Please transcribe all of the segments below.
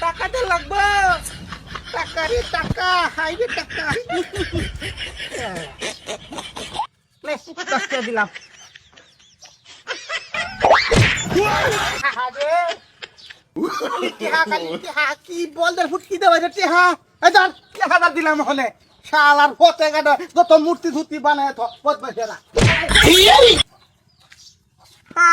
টাকাটা লাগবে। টাকা রে টাকা টাকা। দিলাম। আরে, কি বল ফুটকি দেওয়া হলে গাটা যত মূর্তি ধুতি বানায় তো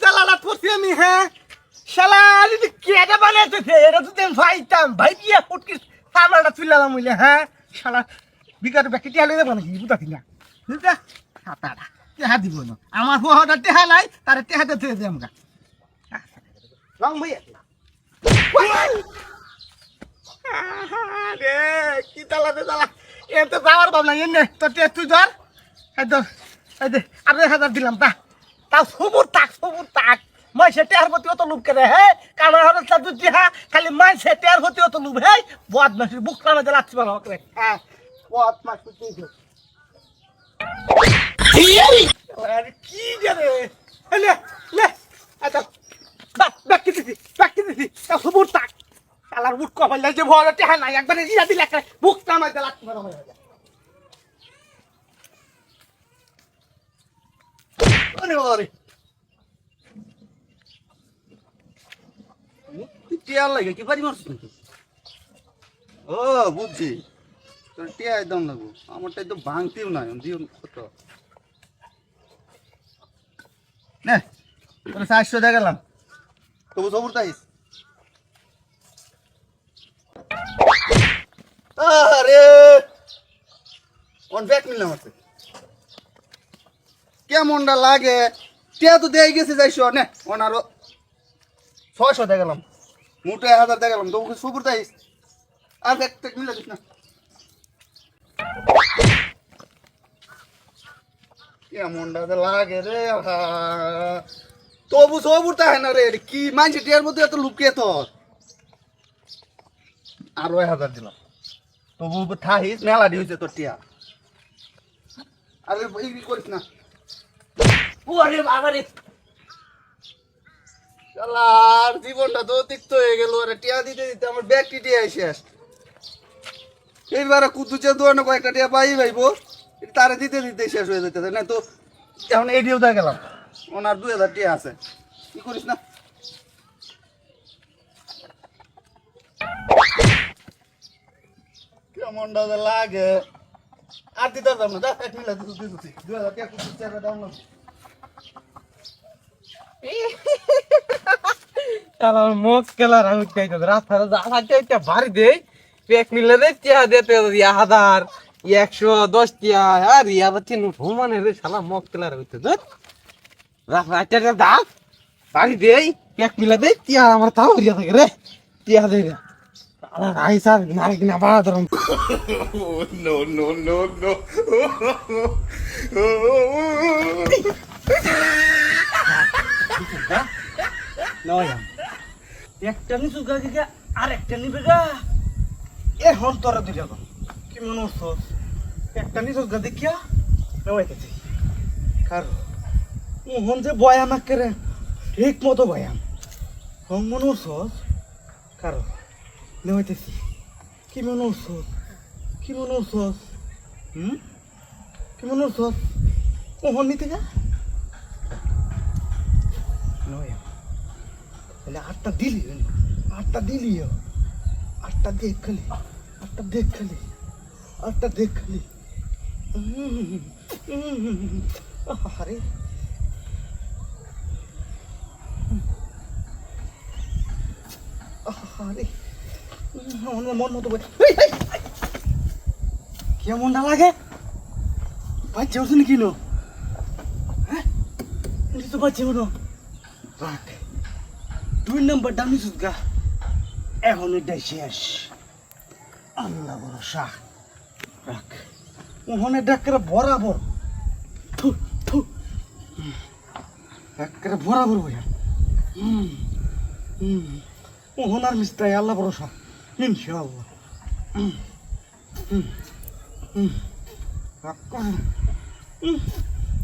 জ্বালাটা করছি আমি হ্যাঁ? শালা যদি কেটে বানাইতে এটা তো আমি ভাইতাম। ভাই দিয়ে ফুটকি সামলাটা তুললাম বুঝলে হ্যাঁ? শালা, বিকাট ব্যাকে টেহা লইলে বানাই বুঝা কিনা বুঝলা হাতাটা টেহা দিব না। আমার হুয়াটা টেহা নাই, তার টেহাতে তুই দে আমগা রং ভাইয়া রে, কি জ্বালা রে জ্বালা। এ তো যাওয়ার ভাবনা এনে টেস্ট তুই ধর। এই ধর, এই দে এক হাজার দিলাম তা তাও সবুর তাক সবুর তাক। মই সে টেয়ার প্রতি অত লোভ করে হে কারণ হলো তার দুটি হা খালি মাই সে টেয়ার প্রতি অত লোভ হে বদ মাসি, বুক কামে যে লাগছে ভালো করে হ্যাঁ বদ মাস তুই আরে কি জানে লে লে আচ্ছা বাক কি দিদি বাক দিদি তা সবুর তাক। শালার বুক কপাল যে ভয়, টেহা নাই, একবারে ইয়া দিলে বুক কামে যে লাগছে আরে বাবারে টিয়ার লাগে কি পারি মারছিস নাকি? ও বুঝছি। তোর টিয়া একদম লাগবো। আমারটা একদম ভাঙতিও নাই দিও কত। নে তোর চারশো দেখালাম। তবু সবুর তাইস আরে! অন আছে কেমনটা লাগে? টিয়া তো দিয়ে গেছে, যাইছো? নে ওনারও ছয়শো দেখালাম মোটে হাজার দেখালাম তবু সুপুর তাইস আর একটা মিলে দিস না। লাগে তবু সবুর তাই না রে কি টিয়ার মধ্যে তোর আরও হাজার দিলাম। তবু মেলা দিয়েছে তোর টিয়া। আরে করিস না। ওরে বাবারে। শালার জীবনটা তো তিক্ত হয়ে গেল আরে টিয়া দিতে দিতে আমার ব্যাগটি টিয়া শেষ এইবারে কুতুচে দোয়ানো কয়েকটা টিয়া পাই ভাইবো, তারে দিতে দিতে শেষ হয়ে যেতে না তো, এখন এডিও দা গেলাম, ওনার দুই হাজার টিয়া আছে। কি করিস না? কেমনটা লাগে। আর দিতে পারতাম না দা এক মিলা দিতে দিতে দুই হাজার টিয়া কুতুচে দাম না আমার মুখ কেলার আমি চাইতে রাস্তায় যা চাইতে ভারী দেই পেক মিলে দে টিয়া দিতে হাজার একশো দশ টিয়া আর ইয়া বাচ্চা ভুমানে রে শালা মুখ কেলার হইতে ধর। রাস্তা দা ভারী দেই পেক মিলে দে টিয়া আমার তাও রিয়া থাকে রে টিয়া দে রে আই স্যার নারী না বাড়া ধরম। নয়াম একটা নিচু গা গা আর একটা নিবে গা। এ হন তোরা গো। কি মনে হচ্ছ একটা গা দেখিয়া নয় গেছি মোহন যে বয়াম একেরে ঠিক মতো বয়াম হন মনে হচ্ছ কারও নেওয়াইতেছি কি মনে হচ্ছ কি মনে হচ্ছ হুম? কি মনে হচ্ছ মোহন নিতে গা নয়াম তাহলে আটটা দিলি আটটা দিলি আটটা দেখ খালি, আটটা দেখ খালি, আটটা দেখ খালি। আরে আরে আমার মন মতো বল কেমনটা লাগে? বাচ্চা নাকি নো হ্যাঁ? তো বাচ্চা উঠো রাখ। দুই নম্বরটা নিছিস গা এখন এটাই শেষ। আল্লাহ ভরসা। রাখ। ওখানে ডাক্তার বরাবর। একেবারে বরাবর হুম হুম ওহনার মিস্তাই আল্লাহ ভরসা। ইনশাআল্লাহ।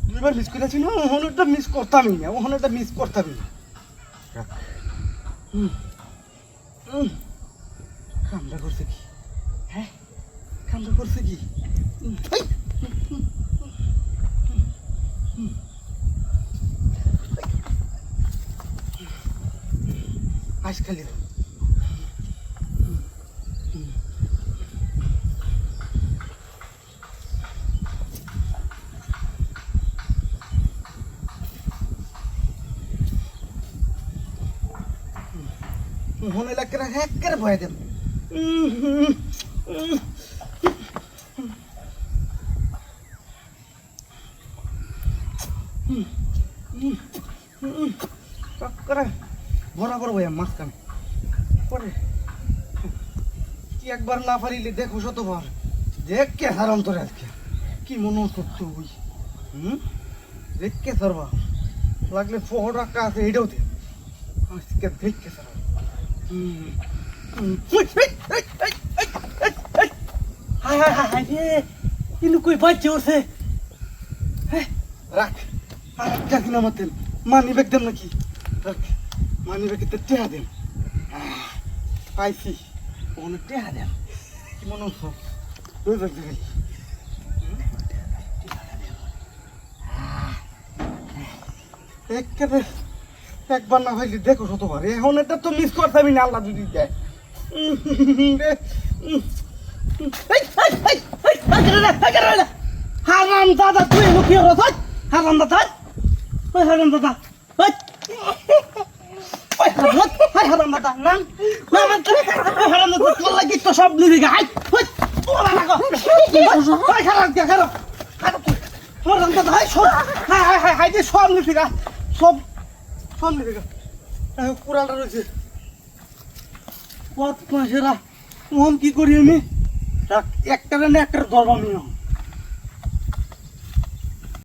দুইবার মিস করেছি না ওখানেটা মিস করতামই না ওখানেটা মিস করতামই না। কামটা করছে কি হ্যাঁ কামটা করছে কি হুম, এই, মনে লাগে হ্যাঁ করে ভয় দেব? বরাবর ভয় মাঝখানে। পরে কি একবার না পারিলে দেখো শতবার দেখ কে হার অন্তরে আজকে। কি মনে হচ্ছে তুই হুম? দেখ কে সারবা। লাগলে ফোর টাকা আছে, এটাও দে। আজকে দেখ কে সারবা। হায় হায় হায় হায় কিন্তু কই বাচ্চা হ্যাঁ, রাখ আর একটা কিনা মাতেন মানি ব্যাগ দেন নাকি রাখ মানি ব্যাগে টেহা দেন পাইছি ওখানে টেহা দেন মনে হচ্ছে ওই ব্যাগ দেখাই একেবারে একবার না হইলে দেখো শতবার এখন এটা তো মিস করতামই না আল্লাহ যদি দেয় লাগি তো সব গা হাই হারাম দাদা হাই হাই হাই সব নিবি গা সব কত মাসেরা কি করি আমি? একটা না একটা ধরবাম